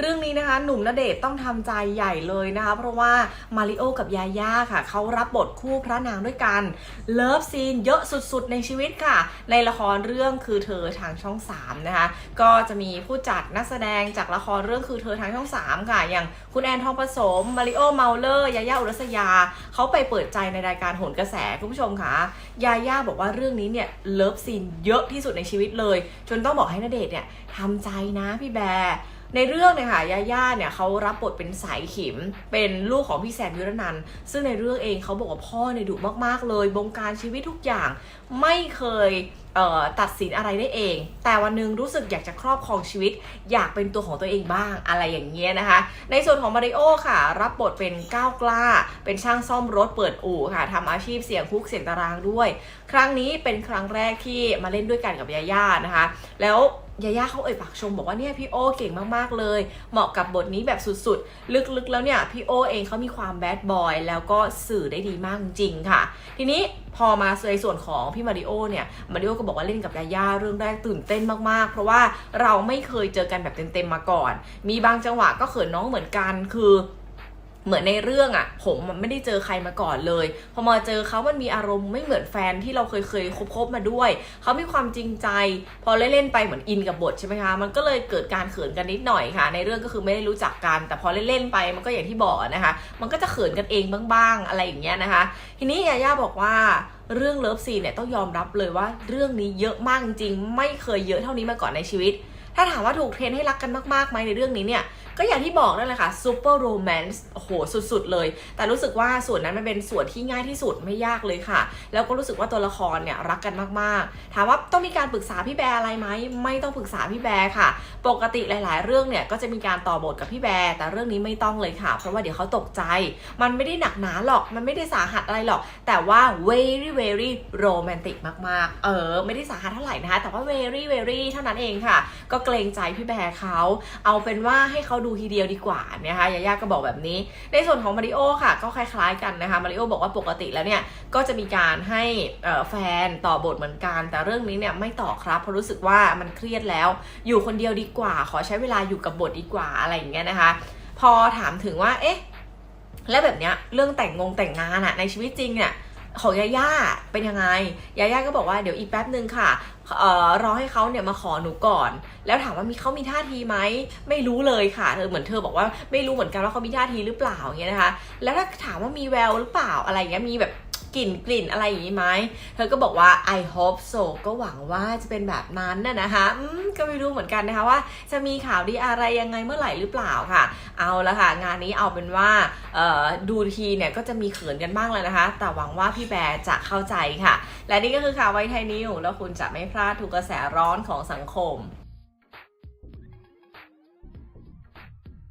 เรื่องนี้นะคะหนุ่มณเดชน์ต้องทำใจใหญ่เลยนะคะ เพราะว่ามาริโอกับยาย่าค่ะเขารับบทคู่พระนางด้วยกันเลิฟซีนเยอะสุดๆ ในชีวิตค่ะ ในละครเรื่องคือเธอทางช่อง 3 นะคะ ก็จะมีผู้จัดนักแสดงจากละครเรื่องคือเธอทางช่อง 3 ค่ะ อย่างคุณแอนทองผสมมาริโอเมาเลอร์ยาย่าอุรัสยาเขาไปเปิดใจในรายการโหนกระแสคุณผู้ชมค่ะยาย่าบอกว่าเรื่องนี้เนี่ยเลิฟซีนเยอะที่สุดในชีวิตเลย จนต้องบอกให้ณเดชน์เนี่ยทำใจนะพี่แบร์ ในเรื่องเนี่ยค่ะยาย่าเนี่ยเขารับบทเป็นสายขิม เป็นลูกของพี่แซมยุรนันท์ซึ่งในเรื่องเองเขาบอกว่าพ่อเนี่ยดุมากๆเลย บงการชีวิตทุกอย่างไม่เคยตัดสินอะไรได้เอง แต่วันหนึงรู้สึกอยากจะครอบครองชีวิต อยากเป็นตัวของตัวเองบ้างอะไรอย่างเงี้ยนะคะ ในส่วนของมาริโอค่ะ รับบทเป็นก้าวกล้า เป็นช่างซ่อมรถเปิดอู่ค่ะทำอาชีพเสี่ยงคุกเสี่ยงตารางด้วย ครั้งนี้เป็นครั้งแรกที่มาเล่นด้วยกันกับยาย่านะคะ แล้วยาย่าเขาเอ่ยปากชมบอกว่าเนี่ยพี่โอเก่งมากๆเลย เหมาะกับบทนี้แบบสุดๆ ลึกๆแล้วเนี่ยพี่โอเองเขามีความแบดบอยแล้วก็สื่อได้ดีมากจริงๆค่ะ ทีนี้พอมาในส่วนของพี่มาริโอเนี่ย มาริโอก็บอกว่าเล่นกับยาย่าเรื่องแรกตื่นเต้นมากๆ เพราะว่าเราไม่เคยเจอกันแบบเต็มๆมาก่อน มีบางจังหวะก็เขินน้องเหมือนกันคือ เหมือนในเรื่องอะ่ะผมมันไม่ได้เจอใครมาก่อนเลย พอมาเจอเขามันมีอารมณ์ไม่เหมือนแฟนที่เราเคยเคยคบมาด้วย เขามีความจริงใจ พอเล่นๆไปเหมือนอินกับบทใช่ไหมคะ มันก็เลยเกิดการเขินกันนิดหน่อยค่ะ ในเรื่องก็คือไม่ได้รู้จักกัน แต่พอเล่นๆไปมันก็อย่างที่บอกนะคะ มันก็จะเขินกันเองบ้างๆอะไรอย่างเงี้ยนะคะ ทีนี้ยาย่าบอกว่าเรื่องเลิฟซีเนี่ยต้องยอมรับเลยว่าเรื่องนี้เยอะมากจริงๆไม่เคยเยอะเท่านี้มาก่อนในชีวิต ถ้าถามว่าถูกเทรนให้รักกันมากๆไหมในเรื่องนี้เนี่ย ก็อย่างที่บอกนั่นแหละค่ะซูเปอร์โรแมนต์โอ้โหสุดๆเลย แต่รู้สึกว่าส่วนนั้นมันเป็นส่วนที่ง่ายที่สุดไม่ยากเลยค่ะ แล้วก็รู้สึกว่าตัวละครเนี่ยรักกันมากๆ ถามว่าต้องมีการปรึกษาพี่แบร์อะไรไหมไม่ต้องปรึกษาพี่แบร์ค่ะ ปกติหลาย ๆ เรื่องเนี่ยก็จะมีการต่อบทกับพี่แบร์แต่เรื่องนี้ไม่ต้องเลยค่ะ เพราะว่าเดี๋ยวเขาตกใจ มันไม่ได้หนักหนาหรอก มันไม่ได้สาหัสอะไรหรอก แต่ว่า very very romantic มากๆ เออ ไม่ได้สาหัสเท่าไหร่นะคะแต่ว่า very very เท่านั้นเองค่ะ ก็เกรงใจพี่แบร์เขาเอาเป็นว่าให้เขาดูทีเดียวดีกว่านะคะยาย่าก็บอกแบบนี้ ในส่วนของมาริโอค่ะ ก็คล้ายๆกันนะคะมาริโอบอกว่าปกติแล้วเนี่ยก็จะมีการให้แฟนต่อบทเหมือนกัน แต่เรื่องนี้เนี่ยไม่ต่อครับเพราะรู้สึกว่ามันเครียดแล้ว อยู่คนเดียวดีกว่า ขอใช้เวลาอยู่กับบทดีกว่าอะไรอย่างเงี้ยนะคะ พอถามถึงว่าเอ๊ะแล้วแบบเนี้ยเรื่องแต่งงงแต่งงานอะในชีวิตจริงเนี่ย ของยาย่าเป็นยังไงยาย่าก็บอกว่าเดี๋ยวอีกแป๊บหนึ่งค่ะเอ่อรอให้เขาเนี่ยมาขอหนูก่อน แล้วถามว่ามีเขามีท่าทีไหมไม่รู้เลยค่ะเธอเหมือนเธอบอกว่าไม่รู้เหมือนกันว่าเขามีท่าทีหรือเปล่าอย่างเงี้ยนะคะ แล้วถ้าถามว่ามีแววหรือเปล่าอะไรเงี้ยมีแบบ กลิ่นกลิ่นอะไรอย่างงี้ไหมเธอก็บอกว่า I hope so ก็หวังว่าจะเป็นแบบนั้นน่ะนะคะอืมก็ไม่รู้เหมือนกันนะคะว่า จะมีข่าวดีอะไรยังไงเมื่อไหร่หรือเปล่าค่ะ เอาละค่ะ งานนี้เอาเป็นว่าดูทีเนี่ยก็จะมีเขินกันบ้างแล้วนะคะ แต่หวังว่าพี่แบร์จะเข้าใจค่ะ และนี่ก็คือข่าวไว้ไทยนิวแล้วคุณจะไม่พลาดทุกกระแสร้อนของสังคม